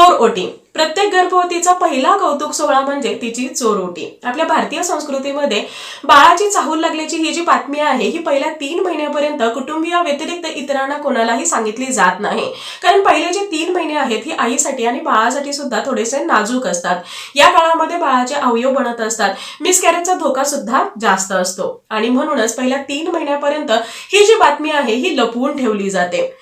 चोर ओटी. प्रत्येक गर्भवतीचा पहिला कौतुक सोहळा म्हणजे तिची चोर ओटी. आपल्या भारतीय संस्कृतीमध्ये बाळाची चाहूल लागल्याची ही जी बातमी आहे ही पहिल्या तीन महिन्यापर्यंत कुटुंबीय व्यतिरिक्त इतरांना कोणालाही सांगितली जात नाही. कारण पहिले जे तीन महिने आहेत ही आईसाठी आणि बाळासाठी सुद्धा थोडेसे नाजूक असतात. या काळामध्ये बाळाचे अवयव बनत असतात. मिसकॅरेजचा धोका सुद्धा जास्त असतो. आणि म्हणूनच पहिल्या तीन महिन्यापर्यंत ही जी बातमी आहे ही लपवून ठेवली जाते.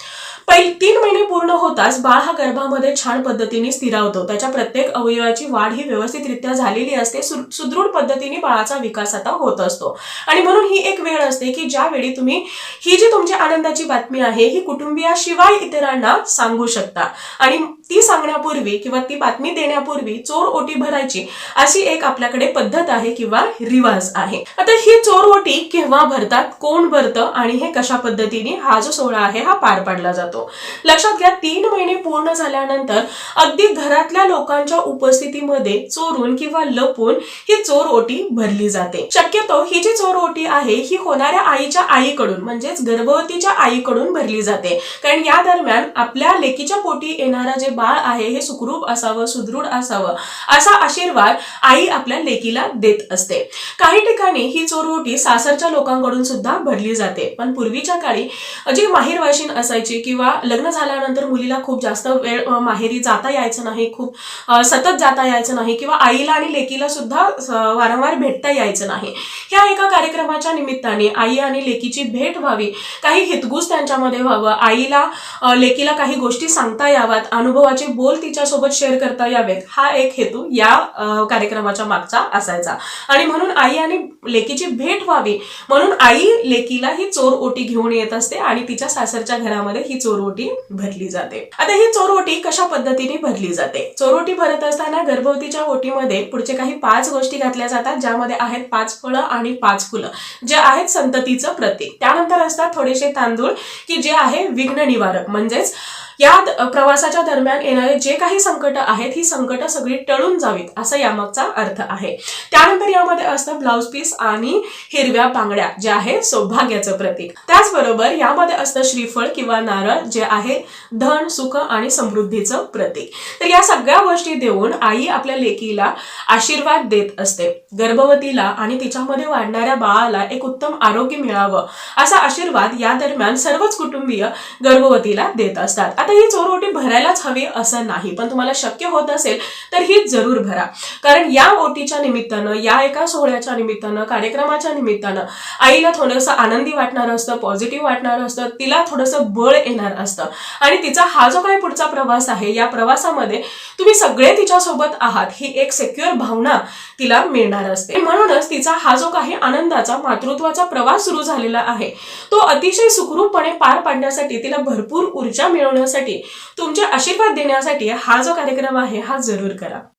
पहिले तीन महिने पूर्ण होताच बाळ हा गर्भामध्ये छान पद्धतीने स्थिरावतो. त्याच्या प्रत्येक अवयवाची वाढ ही व्यवस्थितरित्या झालेली असते सुदृढ पद्धतीने बाळाचा विकास आता होत असतो. आणि म्हणून ही एक वेळ असते की ज्यावेळी तुम्ही ही जी तुमची आनंदाची बातमी आहे ही कुटुंबियाशिवाय इतरांना सांगू शकता. आणि ती सांगण्यापूर्वी किंवा ती बातमी देण्यापूर्वी चोर ओटी भरायची अशी एक आपल्याकडे पद्धत आहे किंवा रिवाज आहे. आता ही चोर ओटी केव्हा भरतात कोण भरतं आणि हे कशा पद्धतीने हा जो सोहळा आहे हा पार पाडला जातो? लक्षात घ्या तीन महिने पूर्ण झाल्यानंतर अगदी घरातल्या लोकांच्या उपस्थितीमध्ये चोरून किंवा लपून ही चोर ओटी भरली जाते. शक्यतो ही जी चोर ओटी आहे ही होणाऱ्या आईच्या आईकडून म्हणजेच गर्भवतीच्या आईकडून भरली जाते. कारण या दरम्यान आपल्या लेकीच्या पोटी येणारा जे बाळ आहे हे सुखरूप असावं सुदृढ असावं असा आशीर्वाद आई आपल्या लेकीला देत असते. काही ठिकाणी ही चोरवोटी सासरच्या लोकांकडून सुद्धा भरली जाते. पण पूर्वीच्या काळी जी माहीरवाशीन असायची किंवा लग्न झाल्यानंतर मुलीला खूप जास्त वेळ माहेरी जाता यायचं नाही खूप सतत जाता यायचं नाही किंवा आईला आणि लेकीला सुद्धा वारंवार भेटता यायचं नाही. ह्या एका कार्यक्रमाच्या निमित्ताने आई आणि लेकीची भेट व्हावी. काही हितगुज त्यांच्यामध्ये व्हावं. आईला लेकीला काही गोष्टी सांगता याव्यात अनुभवाचे बोल तिच्यासोबत शेअर करता यावेत. हा एक हेतू या कार्यक्रमाच्या मागचा असायचा. आणि म्हणून आई आणि लेकीची भेट व्हावी. म्हणून आई लेकीला ही चोर ओटी घेऊन येत असते आणि तिच्या सासरच्या घरामध्ये ही चोर चोरवटी भरली जाते. आता ही चोरवटी कशा पद्धतीने भरली जाते? चोरवटी भरत असताना गर्भवतीच्या ओटीमध्ये पुढचे काही पाच गोष्टी घातल्या जातात ज्यामध्ये आहेत पाच फळं आणि पाच फुलं जे आहेत संततीचं प्रतीक. त्यानंतर असतात थोडेसे तांदूळ की जे आहे विघ्न निवारक म्हणजेच या प्रवासाच्या दरम्यान येणारे जे काही संकट आहेत ही संकट सगळी टळून जावीत असा यामागचा अर्थ आहे. त्यानंतर यामध्ये असतं ब्लाऊज पीस आणि हिरव्या बांगड्या जे आहे सौभाग्याचं प्रतीक. त्याचबरोबर यामध्ये असतं श्रीफळ किंवा नारळ जे आहे धन सुख आणि समृद्धीचं प्रतीक. तर या सगळ्या गोष्टी देऊन आई आपल्या लेकीला आशीर्वाद देत असते. गर्भवतीला आणि तिच्यामध्ये वाढणाऱ्या बाळाला एक उत्तम आरोग्य मिळावं असा आशीर्वाद या दरम्यान सर्वच कुटुंबीय गर्भवतीला देत असतात. आता ही चोरओटी भरायलाच हवी असं नाही पण तुम्हाला शक्य होत असेल तर ही जरूर भरा. कारण या ओटीच्या निमित्तानं या एका सोहळ्याच्या निमित्तानं कार्यक्रमाच्या निमित्तानं आईला थोडंसं आनंदी वाटणार असतं पॉझिटिव्ह वाटणार असतं तिला थोडंसं बळ येणार असतं. आणि तिचा हा जो काही पुढचा प्रवास आहे या प्रवासामध्ये तुम्ही सगळे तिच्यासोबत आहात. ही एक सेक्युअर भावना तिला मिळणार असते. म्हणूनच तिचा हा जो काही आनंदाचा मातृत्वाचा प्रवास सुरू झालेला आहे तो अतिशय सुखरूपपणे पार पाडण्यासाठी तिला भरपूर ऊर्जा मिळवण्यासाठी तुमचे आशीर्वाद देण्यासाठी हा जो कार्यक्रम आहे हा जरूर करा.